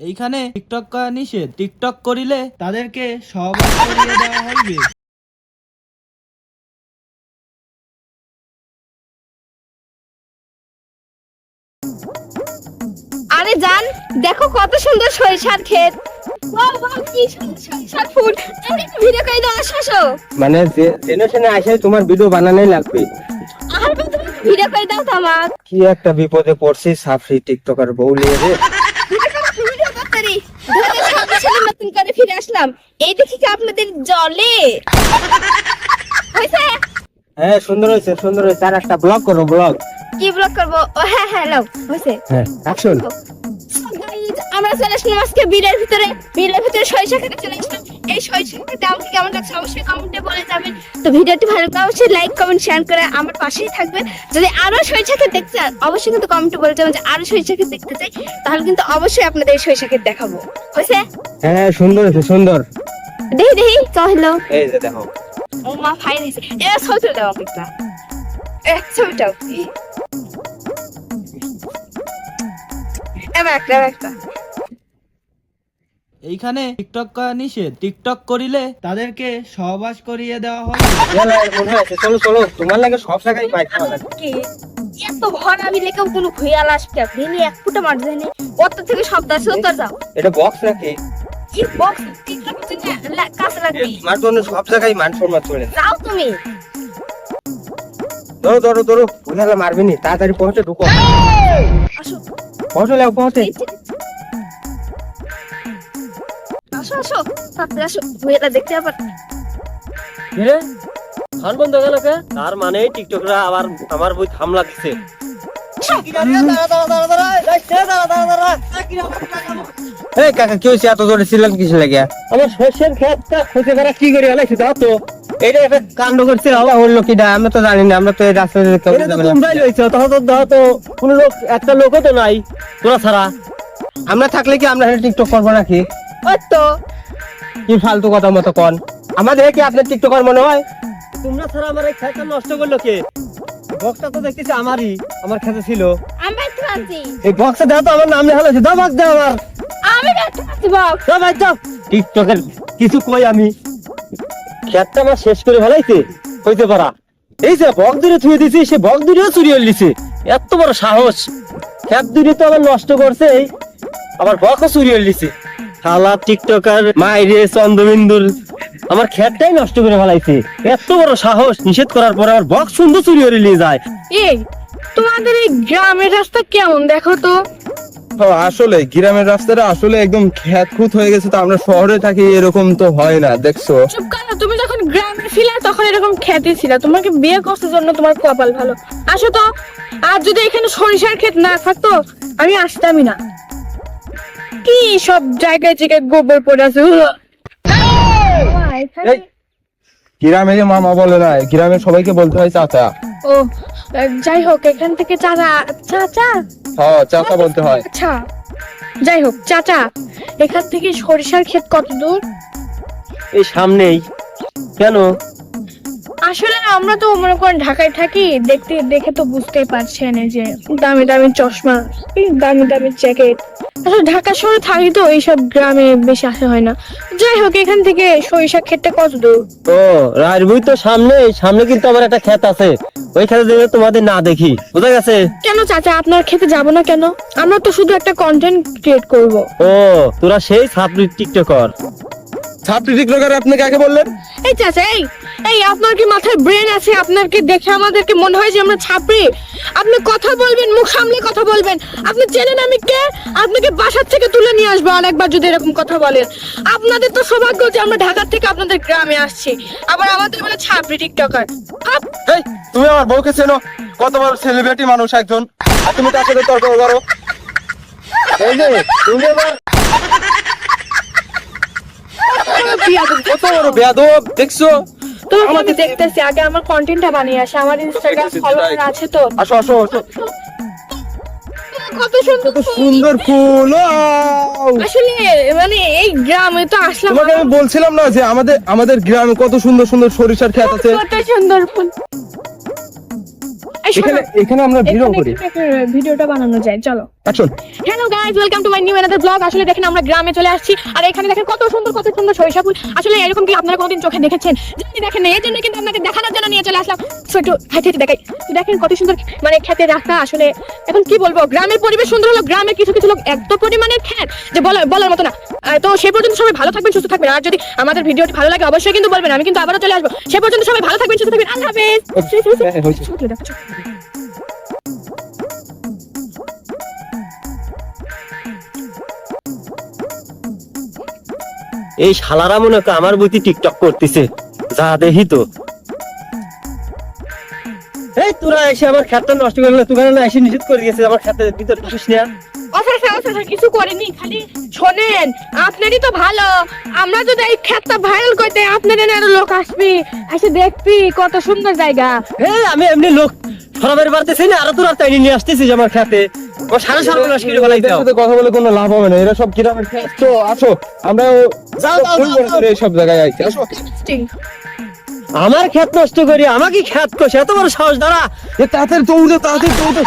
এইখানে টিকটক করা নিষেধ। টিকটক করিলে তাদেরকে সহবাস করিয়ে দেওয়া হইবে। আরে জান দেখো কত সুন্দর সরিষার ক্ষেত। ভিডিও করে দাও আসো মানে জেনারেশনে আসে তোমার ভিডিও বানানোই লাগবে। আর ভিডিও করে দাও তো আমার। কি একটা বিপদে পড়ছি সাফরি টিকটকার বউ নিয়ে রে ভিডিও করতারি দুহাজার ছাব্বিশ সালে নতুন করে ফিরে আসলাম। এই দেখি কি আপনাদের জলে? হয়েছে? হ্যাঁ সুন্দর হয়েছে সুন্দর হয়েছে। আর একটা ব্লগ করো ব্লগ কি ব্লগ করব? ও হ্যাঁ হ্যাঁ নাও হয়েছে। হ্যাঁ অ্যাকশন আমরা চলে আসলাম আজকে বিলের ভিতরে। বিলের ভিতরে সরিষা খেতে চলে আসলাম এই সরিষা আমাকে কেমন লাগছে অবশ্যই কমেন্টে বলে যাবেন। তো ভিডিওটি ভালো লাগলে অবশ্যই লাইক কমেন্ট শেয়ার করে আমার পাশেই থাকবেন। যদি আরও খেতে দেখতে চান অবশ্যই কিন্তু কমেন্টে বলে যাবেন যে আরও খেতে দেখতে চাই। তাহলে কিন্তু অবশ্যই আপনাদের এই খেতে দেখাবো। হয়েছে? হ্যাঁ সুন্দর হয়েছে সুন্দর। দেখি দেখি চলো এই যে দেখো। ও মা ফাইন হয়েছে এবার ছবি তুলে দাও আমাকে একটা এক ছবিটাও এবার একটা এবার একটা। এইখানে টিকটক করা নিষেধ। টিকটক করিলে তাদেরকে সহবাস করিয়ে দেওয়া হইবে চলো, চলো। তোমার লাগে সব জায়গায় বাইক কি এত ভর আমি লেখেও কোনো ভুয়াল আসবে আপনি এক ফুটা মার দেয়নি কত থেকে শব্দ আছে উত্তর যাও। এটা বক্স নাকি? এই বক্স টিকটক কাছে লাগবে। তোমার জন্য সব জায়গায় মান সম্মান চলে যাও তুমি। ধরো ধরো ধরো। মারবি নি। তাড়াতাড়ি পৌঁছে ঢুকো। আসো পৌঁছে। লাও পৌঁছে আসো তাড়াতাড়ি আসো ভুয়ালা দেখতে আবার রে খান বন্ধ গেল কে? তার মানে টিকটকরা আবার আমার বই হামলা দিচ্ছে এই কাকা কি হয়েছে? এত জোরে ছিলেন কিছু লাগে আমার শস্যের ক্ষেতটা খুঁজে বেড়া কি করে? আলাইছি দাও তো এটা একটা কাণ্ড করছে আল্লাহ হলো কিনা আমরা তো জানি না আমরা তো এই রাস্তায় দেখতে এটা তো তোমরাই লইছো তাহলে তো দাও তো কোনো লোক একটা লোকও তো নাই তোরা ছাড়া। আমরা থাকলে কি আমরা টিকটক করব নাকি? তো। কি ফালতু কথা মতো কন? আমাদের কি আপনার টিকটকার মনে হয়? তোমরা ছাড়া আমার এই ক্ষেতটা নষ্ট করল কে? বক্সটা তো দেখতেছি আমারই আমার খেতে ছিল। আমি একটু আছি। এই বক্সটা দাও তো আমার নাম লেখা হয়েছে দাও বক্স দাও আমার। আমি একটু আছি বক্স দাও ভাই দাও টিকটকের কিছু কই আমি? ক্ষেতটা আমার শেষ করে ফেলাইছে। হইতে পারা। এই যে বক দূরে থুয়ে দিছি সে বক দূরেও চুরি লিছে এত বড় সাহস। ক্ষেত দূরে তো আবার নষ্ট করছে এই আবার বকও চুরি লিছে শালা টিকটকার মাইরে চন্দ্রবিন্দুর। আমার ক্ষেতটাই নষ্ট করে ফেলাইছে। এত বড় সাহস নিষেধ করার পরে আমার বক সুন্দর চুরি করে নিয়ে যায় এই তোমাদের এই গ্রামের রাস্তা কেমন দেখো তো? আসলে গ্রামের রাস্তাটা আসলে একদম খ্যাত খুত হয়ে গেছে তো আমরা শহরে থাকি এরকম তো হয় না দেখছ? চুপ করো তুমি যখন গ্রামে ছিলে তখন এরকম খ্যাতি ছিল। তোমাকে বিয়ে করতে জন্য তোমার কপাল ভালো। আসো তো আর যদি এখানে সরিষার ক্ষেত না থাকতো আমি আসতামই না। কি সব জায়গায় জায়গায় গোবর পড়ে আছে? উহ। গ্রামে যে মামা বলে না গ্রামে সবাইকে বলতে হয় চাচা। ও যাই হোক এখান থেকে চাচা চাচা? হ্যাঁ চাচা বলতে হয়। আচ্ছা। যাই হোক চাচা এখান থেকে সরিষার ক্ষেত কত দূর? এই সামনেই। কেন? আসলে আমরা তো মনে করেন ঢাকায় থাকি দেখতে দেখে তো বুঝতেই পারছেন এই যে দামি দামি চশমা দামি দামি জ্যাকেট। আসলে ঢাকা শহরে থাকি তো এইসব গ্রামে বেশি আসা হয় না। যাই হোক এখান থেকে সরিষা ক্ষেতটা কত দূর? ও রাজবই তো সামনে সামনে কিন্তু আমার একটা ক্ষেত আছে। ওই ক্ষেতে যদি তোমাদের না দেখি বুঝা গেছে? কেন চাচা আপনার খেতে যাব না কেন? আমরা তো শুধু একটা কন্টেন্ট ক্রিয়েট করব। ও তোরা সেই ছাত্রী টিকটকর। ছাত্রী টিকটকার আপনি কাকে বললেন? এই চাচা এই এই আপনার কি মাথায় ব্রেন আছে? আপনাকে দেখে আমাদেরকে মনে হয় যে আমরা ছাপড়ি? আপনি কথা বলবেন মুখ সামলে কথা বলবেন। আপনি চেনেন আমি কে? আপনাকে বাসার থেকে তুলে নিয়ে আসব আরেকবার যদি এরকম কথা বলেন। আপনাদের তো সৌভাগ্য যে আমরা ঢাকা থেকে আপনাদের গ্রামে আসছি। আবার আমাদের বলে ছাপড়ি টিকটকার। এই তুমি আমার বউকে চেনো? কত বড় সেলিব্রিটি মানুষ একজন? আর তুমি তার সাথে তর্ক করো? এই যে তুমি আবার কত বড় বেয়াদব দেখছ? তো আমি দেখতেছি আগে আমার কন্টেন্টটা বানিয়ে আসে আমার ইনস্টাগ্রাম ফলোয়ার আছে তো। আসো আসো আসো। কত সুন্দর সুন্দর ফুল আসলে মানে এই গ্রামে তো আসলাম তোমাকে আমি বলছিলাম না যে আমাদের আমাদের গ্রামে কত সুন্দর সুন্দর সরিষার ক্ষেত আছে। কত সুন্দর ফুল। এখানে এখানে আমরা ভিডিও করি। ভিডিওটা বানানো যায়? চলো। Action hello guys welcome to my new another blog আসলে দেখেন আমরা গ্রামে চলে আসছি। আর এখানে দেখেন কত সুন্দর কত সুন্দর সরিষা ফুল। আসলে এরকম কি আপনারা কোনোদিন চোখে দেখেছেন? যদি দেখেন না এই জন্য কিন্তু আপনাদের দেখানোর জন্য নিয়ে চলে আসলাম। সো একটু হাইটে হাইটে দেখাই। দেখেন কত সুন্দর মানে খেতে রাখা আসলে। এখন কি বলব গ্রামের পরিবেশ সুন্দর হলো গ্রামে কিছু কিছু লোক এত পরিমাণের খ্যাত যে বলার বলার মতো না। তো সে পর্যন্ত সবাই ভালো থাকবেন সুস্থ থাকবেন। আর যদি আমাদের ভিডিওটি ভালো লাগে অবশ্যই কিন্তু বলবেন আমি কিন্তু আবারও চলে আসব। সে পর্যন্ত সবাই ভালো থাকবেন সুস্থ থাকবেন। আল্লাহ হাফেজ। এই শালারা মনে হয় আমার বইতে টিকটক করতেছে। যা দেখি তো। এই তোরা এসে আমার খেতটা নষ্ট করে না এসে নিষেধ করে আমার খেতে ভিতর ঢুকিস না। কিছু করেনি খালি শোনেন আপনারই তো ভালো। আমরা যদি এই ক্ষেতটা ভাইরাল করতে আপনাদের আরও লোক আসবি। এসে দেখবি কত সুন্দর জায়গা। এই আমি এমনি লোক সরাবের না আর তোরা তাই নিয়ে আসতেছিস আমার খেতে। ও সারা সারা নষ্ট করে ফেলাই দাও সাথে কথা বলে কোনো লাভ হবে না এরা সব কিরামের তো আসো আমরা যাও, যাও, সব জায়গায় আইছি আসো. আমার খ্যাত নষ্ট করি আমাকে খ্যাত কষে এত বড় সাহস দাঁড়া। তাদের দৌড়ে তাদের দৌড়ে।